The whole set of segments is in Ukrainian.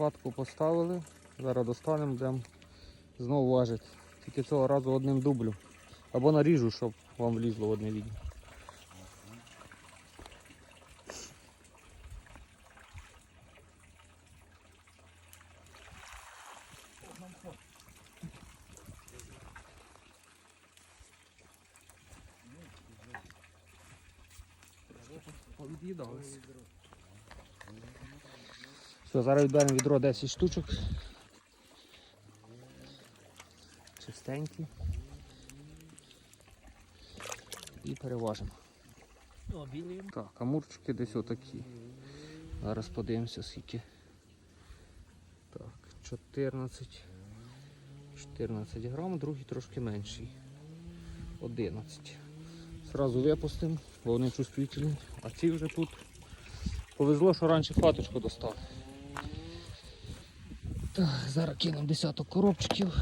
хватку поставили. Зараз достанемо, будемо знову важити. Тільки цього разу одним дублем. Або наріжу, щоб вам влізло в одне відео. Повід'їдалися. Все, зараз відберемо відро 10 штучок. Чистенькі. І переважимо. Білий. Так, амурчики десь отакі. Зараз подивимося скільки. Так, 14. 14 грам, другий трошки менший. 11. Зразу випустимо, бо вони чувствительні. А ці вже тут. Повезло, що раніше хваточку достав. Так, зараз кинемо десяток коробчиків.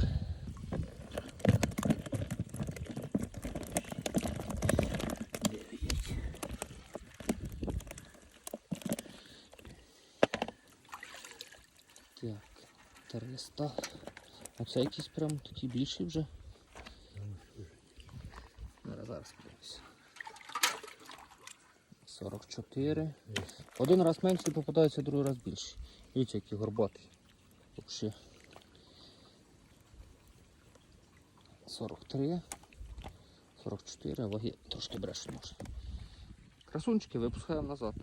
Так, 300. А це якийсь прям такий більший вже. Зараз, зараз подивимося. 44. Один раз менший попадається, другий раз більший. Дивіться, який горбатий. Взагалі. 43. 44, ваги трошки брешуть може. Красунчики випускаємо назад.